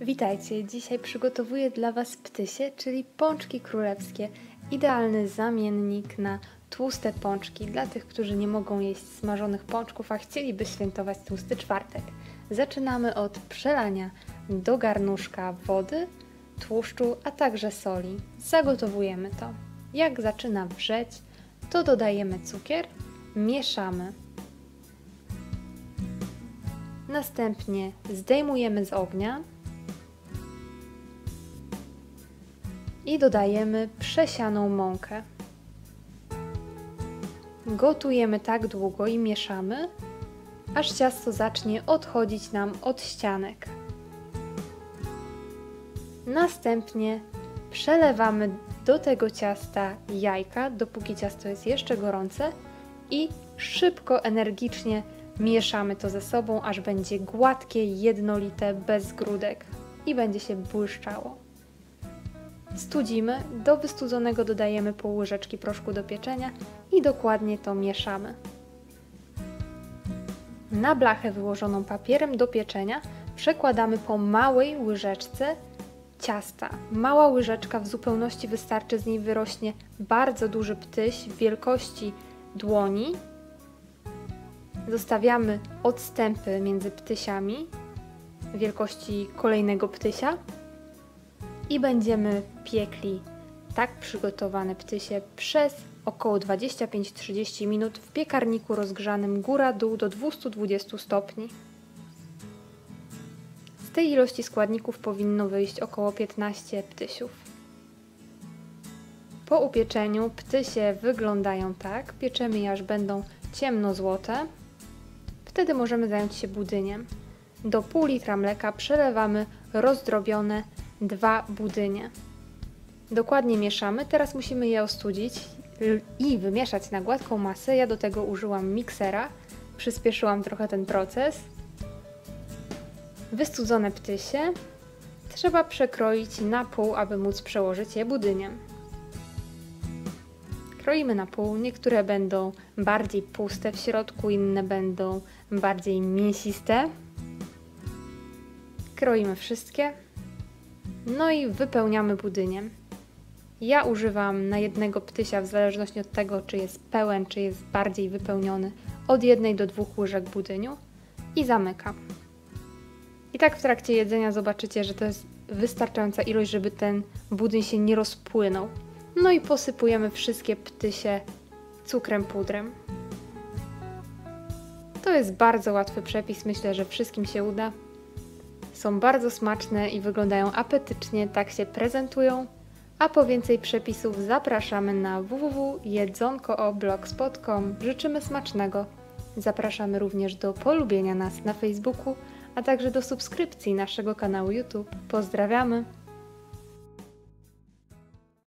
Witajcie, dzisiaj przygotowuję dla Was ptysie, czyli pączki królewskie. Idealny zamiennik na tłuste pączki dla tych, którzy nie mogą jeść smażonych pączków, a chcieliby świętować tłusty czwartek. Zaczynamy od przelania do garnuszka wody, tłuszczu, a także soli. Zagotowujemy to. Jak zaczyna wrzeć, to dodajemy cukier, mieszamy. Następnie zdejmujemy z ognia i dodajemy przesianą mąkę. Gotujemy tak długo i mieszamy, aż ciasto zacznie odchodzić nam od ścianek. Następnie przelewamy do tego ciasta jajka, dopóki ciasto jest jeszcze gorące i szybko, energicznie mieszamy to ze sobą, aż będzie gładkie, jednolite, bez grudek i będzie się błyszczało. Studzimy, do wystudzonego dodajemy pół łyżeczki proszku do pieczenia i dokładnie to mieszamy. Na blachę wyłożoną papierem do pieczenia przekładamy po małej łyżeczce ciasta. Mała łyżeczka w zupełności wystarczy, z niej wyrośnie bardzo duży ptyś wielkości dłoni. Zostawiamy odstępy między ptysiami wielkości kolejnego ptysia i będziemy piekli tak przygotowane ptysie przez około 25-30 minut w piekarniku rozgrzanym góra-dół do 220 stopni. Z tej ilości składników powinno wyjść około 15 ptysiów. Po upieczeniu ptysie wyglądają tak, pieczemy je aż będą ciemnozłote. Wtedy możemy zająć się budyniem. Do pół litra mleka przelewamy rozdrobione dwa budynie. Dokładnie mieszamy, teraz musimy je ostudzić i wymieszać na gładką masę. Ja do tego użyłam miksera, przyspieszyłam trochę ten proces. Wystudzone ptysie trzeba przekroić na pół, aby móc przełożyć je budyniem. Kroimy na pół, niektóre będą bardziej puste w środku, inne będą bardziej mięsiste. Kroimy wszystkie. No i wypełniamy budyniem. Ja używam na jednego ptysia, w zależności od tego, czy jest pełen, czy jest bardziej wypełniony, od jednej do dwóch łyżek budyniu i zamykam. I tak w trakcie jedzenia zobaczycie, że to jest wystarczająca ilość, żeby ten budyń się nie rozpłynął. No i posypujemy wszystkie ptysie cukrem pudrem. To jest bardzo łatwy przepis, myślę, że wszystkim się uda. Są bardzo smaczne i wyglądają apetycznie, tak się prezentują. A po więcej przepisów zapraszamy na www.jedzonko.blogspot.com. Życzymy smacznego. Zapraszamy również do polubienia nas na Facebooku, a także do subskrypcji naszego kanału YouTube. Pozdrawiamy!